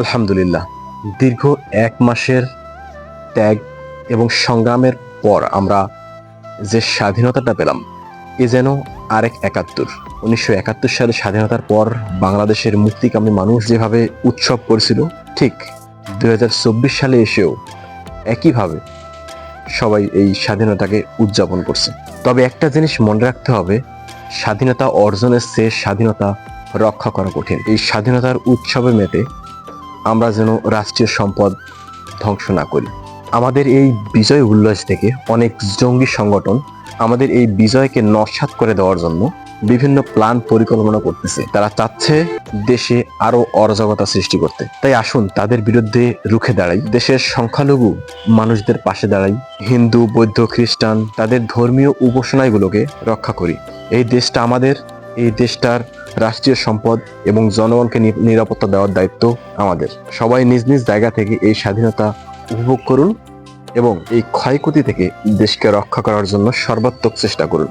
আলহামদুলিল্লাহ, দীর্ঘ এক মাসের ত্যাগ এবং সংগ্রামের পর আমরা যে স্বাধীনতাটা পেলাম, এ যেন আরেক একাত্তর। উনিশশো একাত্তর সালে স্বাধীনতার পর বাংলাদেশের মুক্তিকামী মানুষ যেভাবে উৎসব করছিল, ঠিক দুই হাজার চব্বিশ সালে এসেও একইভাবে সবাই এই স্বাধীনতাকে উদযাপন করছে। তবে একটা জিনিস মনে রাখতে হবে, স্বাধীনতা অর্জনের চেয়ে স্বাধীনতা রক্ষা করা কঠিন। এই স্বাধীনতার উৎসবে মেতে আমরা যেন রাষ্ট্রীয় সম্পদ ধ্বংস না করি। আমাদের এই বিজয় উল্লাস থেকে অনেক জঙ্গি সংগঠন আমাদের এই বিজয়কে নস্বাত করে দেওয়ার জন্য বিভিন্ন প্ল্যান পরিকল্পনা করতেছে। তারা চাচ্ছে দেশে আরও অরাজকতা সৃষ্টি করতে। তাই আসুন, তাদের বিরুদ্ধে রুখে দাঁড়াই। দেশের সংখ্যালঘু মানুষদের পাশে দাঁড়াই। হিন্দু, বৌদ্ধ, খ্রিস্টান তাদের ধর্মীয় উপাসনাগুলোকে রক্ষা করি। এই দেশটা আমাদের এই দেশটার রাষ্ট্রীয় সম্পদ এবং জনগণকে নিরাপত্তা দেওয়ার দায়িত্ব আমাদের। সবাই নিজ নিজ জায়গা থেকে এই স্বাধীনতা উপভোগ করুন এবং এই ক্ষয়ক্ষতি থেকে দেশকে রক্ষা করার জন্য সর্বাত্মক চেষ্টা করুন।